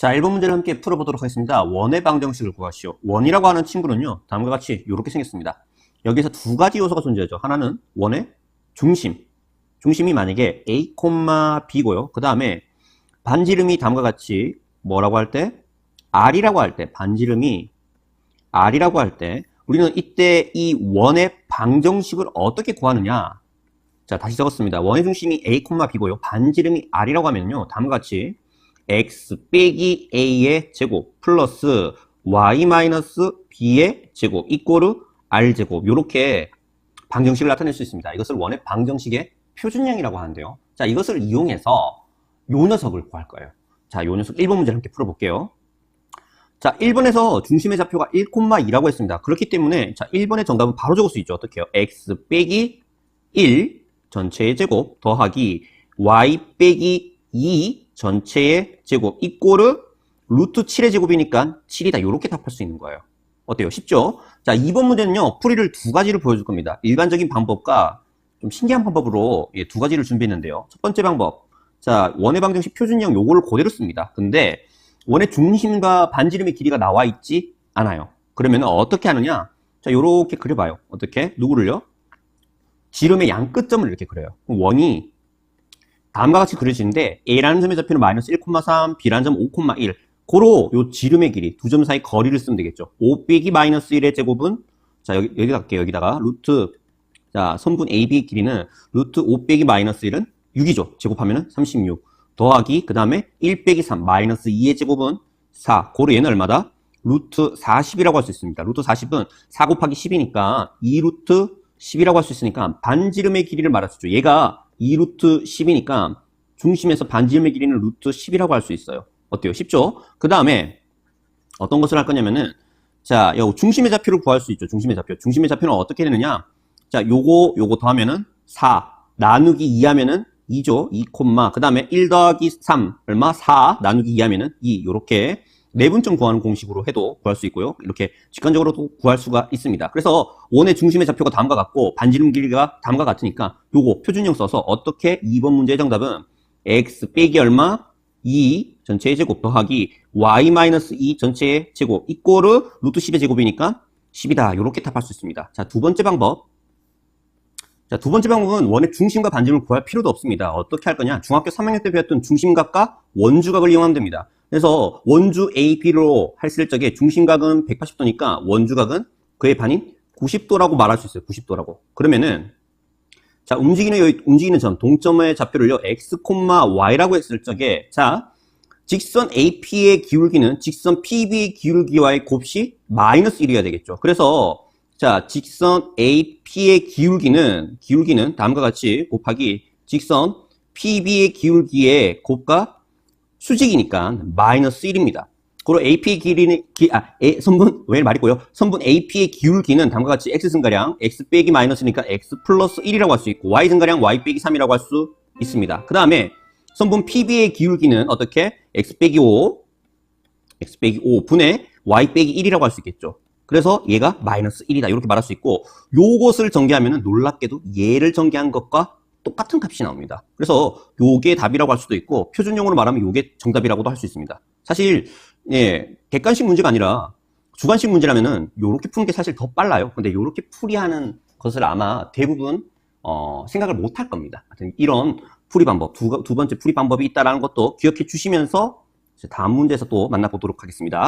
자, 1번 문제를 함께 풀어보도록 하겠습니다. 원의 방정식을 구하시오. 원이라고 하는 친구는요, 다음과 같이 이렇게 생겼습니다. 여기서 두 가지 요소가 존재하죠. 하나는 원의 중심. 중심이 만약에 A, B고요. 그 다음에 반지름이 다음과 같이 뭐라고 할 때? R이라고 할 때, 반지름이 R이라고 할 때, 우리는 이때 이 원의 방정식을 어떻게 구하느냐? 자, 다시 적었습니다. 원의 중심이 A, B고요. 반지름이 R이라고 하면요. 다음과 같이 x 빼기 a의 제곱 플러스 y 마이너스 b의 제곱 이꼬르 r 제곱 이렇게 방정식을 나타낼 수 있습니다. 이것을 원의 방정식의 표준형이라고 하는데요. 자, 이것을 이용해서 요 녀석을 구할 거예요. 자, 요 녀석 1번 문제를 함께 풀어볼게요. 자, 1번에서 중심의 좌표가 1,2라고 했습니다. 그렇기 때문에 자, 1번의 정답은 바로 적을 수 있죠. 어떻게 해요? x 빼기 1 전체의 제곱 더하기 y 빼기 2 전체의 제곱 이꼬르 루트 7의 제곱이니까 7이다. 이렇게 답할 수 있는 거예요. 어때요? 쉽죠? 자, 2번 문제는요. 풀이를 두 가지를 보여줄 겁니다. 일반적인 방법과 좀 신기한 방법으로 예, 두 가지를 준비했는데요. 첫 번째 방법. 자, 원의 방정식 표준형 요거를 그대로 씁니다. 근데 원의 중심과 반지름의 길이가 나와 있지 않아요. 그러면 어떻게 하느냐? 자, 요렇게 그려봐요. 어떻게? 누구를요? 지름의 양 끝점을 이렇게 그려요. 그럼 원이 다음과 같이 그려지는데 A라는 점의 좌표는 마이너스 1,3, B라는 점 5,1 고로 요 지름의 길이 두 점 사이 거리를 쓰면 되겠죠. 5 빼기 마이너스 1의 제곱은 자 여기 여기 갈게요. 여기다가 루트 자 선분 AB 길이는 루트 5 빼기 마이너스 1은 6이죠. 제곱하면 은 36 더하기 그 다음에 1 빼기 3 마이너스 2의 제곱은 4 고로 얘는 얼마다? 루트 40이라고 할 수 있습니다. 루트 40은 4 곱하기 10이니까 2 루트 10이라고 할 수 있으니까 반지름의 길이를 말할 수 있죠. 얘가 2루트 10이니까 중심에서 반지름의 길이는 루트 10이라고 할 수 있어요. 어때요? 쉽죠? 그 다음에 어떤 것을 할 거냐면은 자, 요 중심의 좌표를 구할 수 있죠. 중심의 좌표. 중심의 좌표는 어떻게 되느냐? 자, 요거 요거 더하면은 4 나누기 2 하면은 2죠. 2 콤마. 그다음에 1 더하기 3 얼마? 4 나누기 2 하면은 2 요렇게 내분점 구하는 공식으로 해도 구할 수 있고요. 이렇게 직관적으로도 구할 수가 있습니다. 그래서 원의 중심의 좌표가 다음과 같고 반지름 길이가 다음과 같으니까 요거 표준형 써서 어떻게 2번 문제의 정답은 x 빼기 얼마 2 전체의 제곱 더하기 y 마이너스 2 전체의 제곱 이꼬르 루트 10의 제곱이니까 10이다. 이렇게 답할 수 있습니다. 자, 두 번째 방법. 자, 두 번째 방법은 원의 중심과 반지름을 구할 필요도 없습니다. 어떻게 할 거냐? 중학교 3학년 때 배웠던 중심각과 원주각을 이용하면 됩니다. 그래서 원주 AB로 했을 적에 중심각은 180도니까 원주각은 그의 반인 90도라고 말할 수 있어요. 90도라고. 그러면은 자 움직이는 움직이는 점 동점의 좌표를요 x, y라고 했을 적에 자 직선 AP의 기울기는 직선 PB의 기울기와의 곱이 마이너스 1이어야 되겠죠. 그래서 자 직선 AP의 기울기는 기울기는 다음과 같이 곱하기 직선 PB의 기울기의 곱과 수직이니까 마이너스 1입니다. 그리고 AP의 길이는 기, 아, A, 선분 왜 말이 고요. 선분 AP의 기울기는 다음과 같이 x 증가량 x 빼기 마이너스니까 x 플러스 1이라고 할 수 있고 y 증가량 y 빼기 3이라고 할 수 있습니다. 그 다음에 선분 PB의 기울기는 어떻게 x 빼기 5 x 빼기 5 분의 y 빼기 1이라고 할 수 있겠죠. 그래서 얘가 마이너스 1이다 이렇게 말할 수 있고 요것을 전개하면 놀랍게도 얘를 전개한 것과 똑같은 값이 나옵니다. 그래서 요게 답이라고 할 수도 있고 표준용으로 말하면 요게 정답이라고도 할 수 있습니다. 사실 예, 객관식 문제가 아니라 주관식 문제라면은 요렇게 푸는 게 사실 더 빨라요. 근데 요렇게 풀이하는 것을 아마 대부분 어, 생각을 못 할 겁니다. 하여튼 이런 풀이 방법, 두, 두 번째 풀이 방법이 있다라는 것도 기억해 주시면서 다음 문제에서 또 만나보도록 하겠습니다.